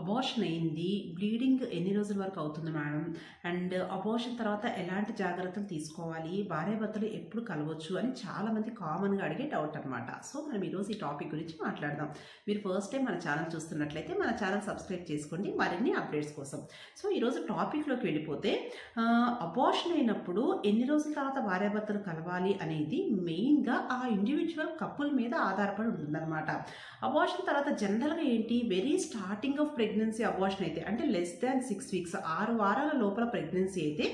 Abortion అయింది. Bleeding ఎన్ని రోజుల వరకు అవుతుంది మేడం? అండ్ అబార్షన్ తర్వాత ఎలాంటి జాగ్రత్తలు తీసుకోవాలి? భార్యాభర్తలు ఎప్పుడు కలవచ్చు అని చాలామంది కామన్గా అడిగే డౌట్ అనమాట సో మనం ఈరోజు ఈ టాపిక్ గురించి మాట్లాడదాం. మీరు ఫస్ట్ టైం మన ఛానల్ చూస్తున్నట్లయితే మన ఛానల్ సబ్స్క్రైబ్ చేసుకోండి. మరిన్ని అప్డేట్స్ కోసం. సో ఈరోజు టాపిక్లోకి వెళ్ళిపోతే అబార్షన్ అయినప్పుడు ఎన్ని రోజుల తర్వాత భార్యాభర్తలు కలవాలి అనేది మెయిన్గా ఆ ఇండివిజువల్ కప్పుల మీద ఆధారపడి ఉంటుందన్నమాట. అబార్షన్ తర్వాత జనరల్గా ఏంటి? Very starting of pregnancy abortion అయితే అంటే లెస్ దాన్ సిక్స్ వీక్స్ ఆరు వారాల లోపల ప్రెగ్నెన్సీ అయితే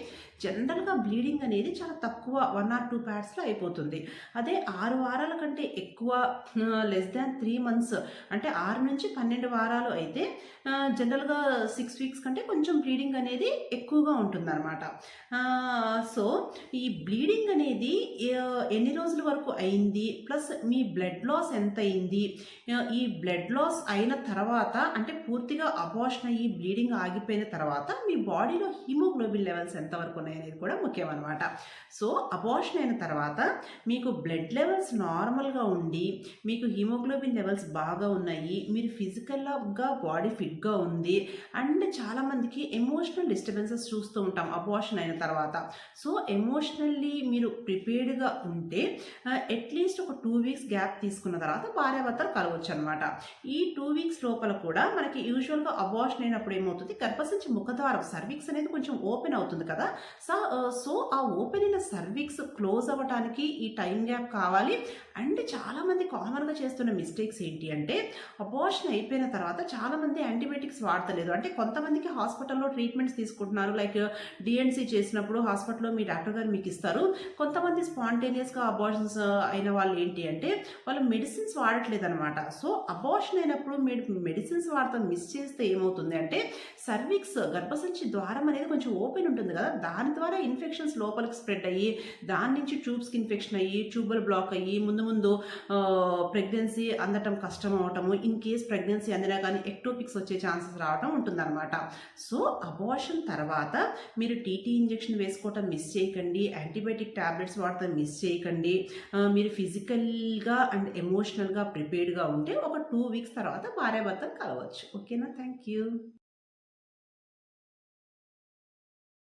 జనరల్గా బ్లీడింగ్ అనేది చాలా తక్కువ వన్ ఆర్ టూ ప్యాడ్స్లో అయిపోతుంది. అదే ఆరు వారాల కంటే ఎక్కువ లెస్ దాన్ త్రీ మంత్స్ అంటే ఆరు నుంచి పన్నెండు వారాలు అయితే జనరల్గా సిక్స్ వీక్స్ కంటే కొంచెం బ్లీడింగ్ అనేది ఎక్కువగా ఉంటుందన్నమాట. సో ఈ బ్లీడింగ్ అనేది ఎన్ని రోజుల వరకు అయింది? ప్లస్ మీ బ్లడ్ లాస్ ఎంత అయింది ఈ బ్లడ్ లాస్ అయిన తర్వాత అంటే పూర్తిగా అబార్షన్ అయ్యి బ్లీడింగ్ ఆగిపోయిన తర్వాత మీ బాడీలో హిమోగ్లోబిన్ లెవెల్స్ ఎంతవరకు ఉన్నాయనేది కూడా ముఖ్యం అనమాట సో అబార్షన్ అయిన తర్వాత మీకు బ్లడ్ లెవెల్స్ నార్మల్గా ఉండి మీకు హిమోగ్లోబిన్ లెవెల్స్ బాగా ఉన్నాయి మీరు ఫిజికల్గా బాడీ ఫిట్గా ఉంది అండ్ చాలామందికి ఎమోషనల్ డిస్టర్బెన్సెస్ చూస్తూ ఉంటాం అబార్షన్ అయిన తర్వాత. సో ఎమోషనల్లీ మీరు ప్రిపేర్డ్గా ఉంటే అట్లీస్ట్ ఒక టూ వీక్స్ గ్యాప్ తీసుకున్న తర్వాత భార్యాభర్తలు కలవచ్చు అనమాట ఈ టూ వీక్స్ లోపల కూడా మనకి యూజువల్గా అబార్షన్ అయినప్పుడు ఏమవుతుంది? గర్భసంచి ముఖద్వారం సర్వీక్స్ అనేది కొంచెం ఓపెన్ అవుతుంది కదా? సో సో ఆ ఓపెన్ అయిన సర్వీక్స్ క్లోజ్ అవ్వడానికి ఈ టైం గ్యాప్ కావాలి. అండ్ చాలామంది కామన్గా చేస్తున్న మిస్టేక్స్ ఏంటి అంటే అబార్షన్ అయిపోయిన తర్వాత చాలామంది యాంటీబయాటిక్స్ వాడతలేదు. అంటే కొంతమందికి హాస్పిటల్లో ట్రీట్మెంట్స్ తీసుకుంటున్నారు. లైక్ డిఎన్సీ చేసినప్పుడు హాస్పిటల్లో మీ డాక్టర్ గారు మీకు ఇస్తారు. కొంతమంది స్పాంటేనియస్గా అబార్షన్స్ అయిన వాళ్ళు ఏంటి అంటే వాళ్ళు మెడిసిన్స్ వాడట్లేదు అనమాట సో అబార్షన్ అయినప్పుడు మీరు మెడిసిన్స్ వాడతాం మిస్ చేస్తే ఏమవుతుంది అంటే సర్విక్స్ గర్భసంచి ద్వారం అనేది కొంచెం ఓపెన్ ఉంటుంది కదా దాని ద్వారా ఇన్ఫెక్షన్స్ లోపలికి స్ప్రెడ్ అయ్యి దాని నుంచి ట్యూబ్స్కి ఇన్ఫెక్షన్ అయ్యి ట్యూబల్ బ్లాక్ అయ్యి ముందు ముందు ప్రెగ్నెన్సీ అందటం కష్టం అవటము ఇన్ కేస్ ప్రెగ్నెన్సీ అందినా కానీ ఎక్టోపిక్స్ వచ్చే ఛాన్సెస్ రావటం ఉంటుందన్నమాట. సో అబార్షన్ తర్వాత మీరు టీటీ ఇంజెక్షన్ వేసుకోవటం మిస్ చేయకండి యాంటీబయాటిక్ ట్యాబ్లెట్స్ వాడటం మిస్ చేయకండి మీరు ఫిజికల్గా అండ్ ఎమోషనల్గా ప్రిపేర్డ్గా ఉంటే ఒక టూ వీక్స్ తర్వాత భార్యాభర్తలు కలవచ్చు. ఓకేనా? thank you.